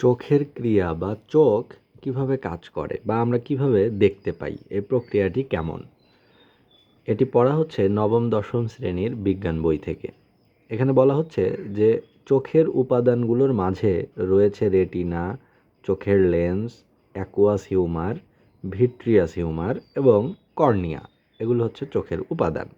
চোখের ক্রিয়া বা চোখ কীভাবে কাজ করে বা আমরা কীভাবে দেখতে পাই, এই প্রক্রিয়াটি কেমন? এটি পড়া হচ্ছে নবম, দশম শ্রেণির বিজ্ঞান বই থেকে। এখানে বলা হচ্ছে যে চোখের উপাদানগুলোর মাঝে রয়েছে রেটিনা, চোখের lens aqueous humour vitreous humour এবং কর্নিয়া। এগুলো হচ্ছে চোখের উপাদান।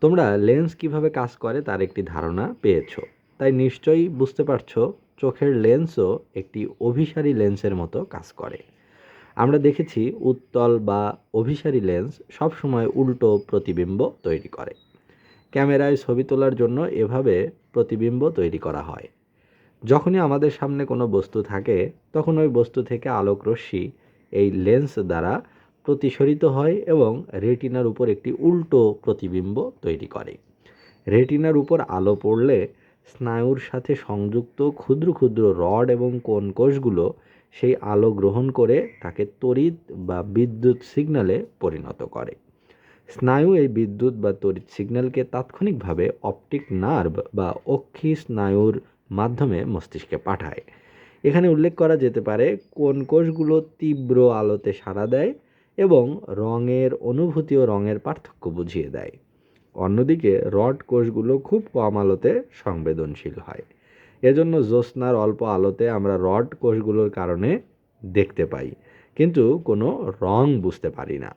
তোমরা লেন্স কীভাবে কাজ করে তার একটি ধারণা পেয়েছ। তাই নিশ্চয়ই বুঝতে পারছ চোখের লেন্সও একটি অভিসারী লেন্সের মতো কাজ করে। আমরা দেখেছি উত্তল বা অভিসারী লেন্স সবসময় উল্টো প্রতিবিম্ব তৈরি করে। ক্যামেরায় ছবি তোলার জন্য এভাবে প্রতিবিম্ব তৈরি করা হয়। যখনই আমাদের সামনে কোনো বস্তু থাকে, তখন ওই বস্তু থেকে আলোক রশ্মি এই লেন্স দ্বারা প্রতিসরিত হয় এবং রেটিনার উপর একটি উল্টো প্রতিবিম্ব তৈরি করে। রেটিনার উপর আলো পড়লে স্নায়ুর সাথে সংযুক্ত ক্ষুদ্র ক্ষুদ্র রড এবং কোন কোষগুলো সেই আলো গ্রহণ করে তাকে তড়িৎ বা বিদ্যুৎ সিগন্যালে পরিণত করে। স্নায়ু এই বিদ্যুৎ বা তড়িৎ সিগন্যালকে তাৎক্ষণিকভাবে অপটিক নার্ভ বা অক্ষি স্নায়ুর মাধ্যমে মস্তিষ্কে পাঠায়। এখানে উল্লেখ করা যেতে পারে কোন কোষগুলো তীব্র আলোতে সাড়া দেয় এবং রঙের অনুভূতি ও রঙের পার্থক্য বুঝিয়ে দেয়। অন্যদিকে রড কোষগুলো খুব কম আলোতে সংবেদনশীল হয়। এজন্য জ্যোৎস্নার অল্প আলোতে আমরা রড কোষগুলোর কারণে দেখতে পাই, কিন্তু কোনো রং বুঝতে পারি না।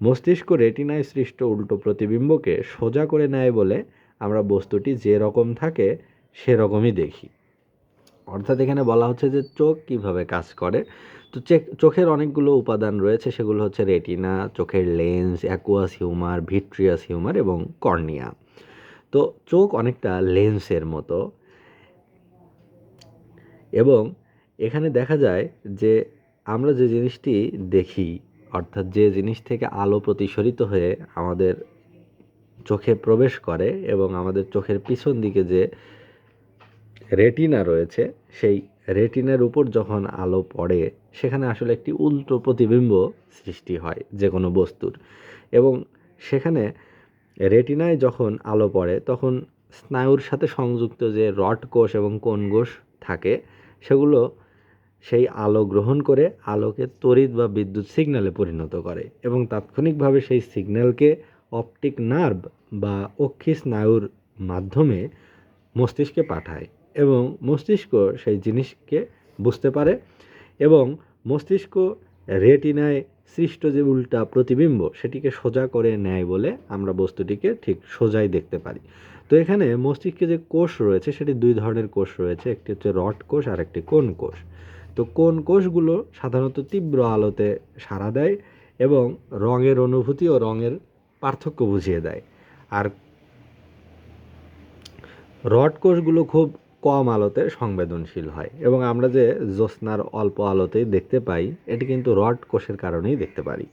মস্তিষ্ক রেটিনায় সৃষ্ট উল্টো প্রতিবিম্বকে সোজা করে নেয় বলে আমরা বস্তুটি যে রকম থাকে সেরকমই দেখি। অর্থাৎ এখানে বলা হচ্ছে যে চোখ কীভাবে কাজ করে। তো চোখের অনেকগুলো উপাদান রয়েছে, সেগুলো হচ্ছে রেটিনা, চোখের lens aqueous humour vitreous humour এবং কর্নিয়া। তো চোখ অনেকটা লেন্সের মতো। এবং এখানে দেখা যায় যে আমরা যে জিনিসটি দেখি, অর্থাৎ যে জিনিস থেকে আলো প্রতিসরিত হয়ে আমাদের চোখে প্রবেশ করে এবং আমাদের চোখের পিছন দিকে যে রেটিনা রয়েছে। সেই রেটিনার উপর যখন আলো পড়ে, সেখানে আসলে একটি উল্টো প্রতিবিম্ব সৃষ্টি হয় যে কোনো বস্তুর। এবং সেখানে রেটিনায় যখন আলো পড়ে, তখন স্নায়ুর সাথে সংযুক্ত যে রড কোষ এবং কোন কোষ থাকে, সেগুলো সেই আলো গ্রহণ করে আলোকে তড়িৎ বা বিদ্যুৎ সিগন্যালে পরিণত করে এবং তাৎক্ষণিকভাবে সেই সিগন্যালকে অপটিক নার্ভ বা অক্ষি স্নায়ুর মাধ্যমে মস্তিষ্কে পাঠায়। এবং মস্তিষ্ক সেই জিনিসকে বুঝতে পারে এবং মস্তিষ্ক রেটিনায় সৃষ্ট যে উল্টা প্রতিবিম্ব, সেটিকে সোজা করে নেয় বলে আমরা বস্তুটিকে ঠিক সোজাই দেখতে পারি। তো এখানে মস্তিষ্কে যে কোষ রয়েছে, সেটি দুই ধরনের কোষ রয়েছে, একটি হচ্ছে রড কোষ আর একটি কোন কোষ। তো কোন কোষগুলো সাধারণত তীব্র আলোতে সাড়া দেয় এবং রঙের অনুভূতি ও রঙের পার্থক্য বুঝিয়ে দেয়। আর রড কোষগুলো খুব কম আলোতে সংবেদনশীল হয় এবং আমরা যে জ্যোৎস্নার অল্প আলোতেই দেখতে পাই, এটি কিন্তু রড কোষের কারণেই দেখতে পারি।